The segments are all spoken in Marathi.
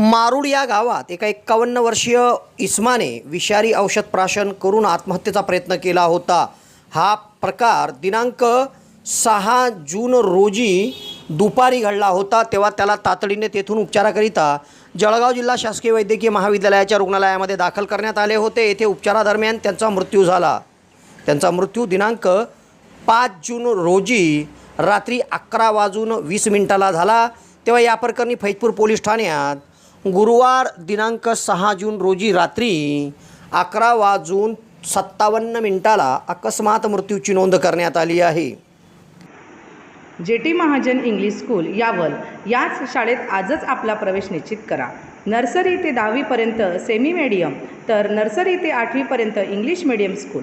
मारूड या गावात एका एक्कावन्न वर्षीय इस्माने विषारी औषध प्राशन करून आत्महत्येचा प्रयत्न केला होता. हा प्रकार दिनांक सहा जून रोजी दुपारी घडला होता. तेव्हा त्याला तातडीने तेथून उपचाराकरिता जळगाव जिल्हा शासकीय वैद्यकीय महाविद्यालयाच्या रुग्णालयामध्ये दाखल करण्यात आले होते. येथे उपचारादरम्यान त्यांचा मृत्यू झाला. त्यांचा मृत्यू दिनांक पाच जून रोजी रात्री अकरा वाजून वीस मिनिटाला झाला. तेव्हा या प्रकरणी फैजपूर पोलीस ठाण्यात गुरुवार दिनांक सहा जून रोजी रात्री अकरा वाजून सत्तावन्न मिनिटाला अकस्मात मृत्यूची नोंद करण्यात आली आहे. J T Mahajan English school Yawal याच शाळेत आजच आपला प्रवेश निश्चित करा. नर्सरी ते दहावीपर्यंत सेमी मीडियम तर नर्सरी ते आठवीपर्यंत इंग्लिश मीडियम स्कूल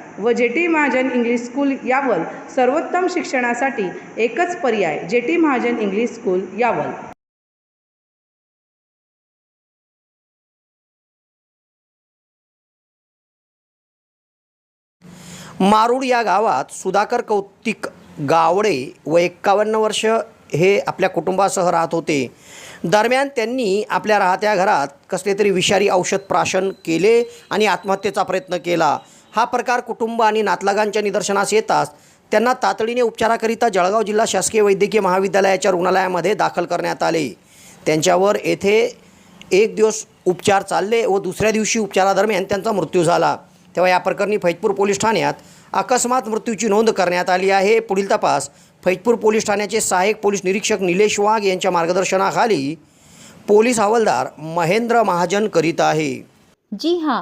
व J T Mahajan English school Yawal. सर्वोत्तम शिक्षणासाठी एकच पर्याय J T Mahajan English school Yawal. Marud या गावात सुधाकर कौतिक गावडे व एक्कावन्न वर्ष हे आपल्या कुटुंबासह राहत होते. दरम्यान त्यांनी आपल्या राहत्या घरात कसले तरी विषारी औषध प्राशन केले आणि आत्महत्येचा प्रयत्न केला. हा प्रकार कुटुंब आणि नातलगांच्या निदर्शनास येताच त्यांना तातडीने उपचाराकरिता जळगाव जिल्हा शासकीय वैद्यकीय महाविद्यालयाच्या रुग्णालयामध्ये दाखल करण्यात आले. त्यांच्यावर येथे एक दिवस उपचार चालले व दुसऱ्या दिवशी उपचारादरम्यान त्यांचा मृत्यू झाला. तेव्हा या प्रकरणी फैजपूर पोलीस ठाण्यात अकस्मात मृत्यूची नोंद करण्यात आली आहे. पुढील तपास फैजपूर पोलीस ठाण्याचे सहाय्यक पोलीस निरीक्षक निलेश वाघ यांच्या मार्गदर्शनाखाली पोलीस हवालदार महेंद्र महाजन करीत आहे. जी हां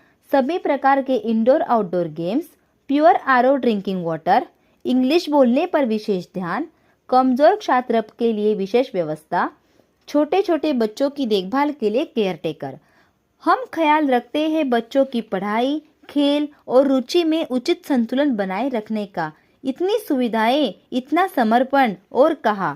सभी प्रकार के indoor outdoor games pure R drinking water English बोलने पर विशेष ध्यान, कमज़ोर छात्र के लिए विशेष व्यवस्था छोटे छोटे बच्चों की देखभाल के लिए केयर टेकर हम ख्याल रखते हैं बच्चों की पढ़ाई, खेल और रुचि में उचित संतुलन बनाए रखने का। इतनी सुविधाएँ, इतना समर्पण और कहा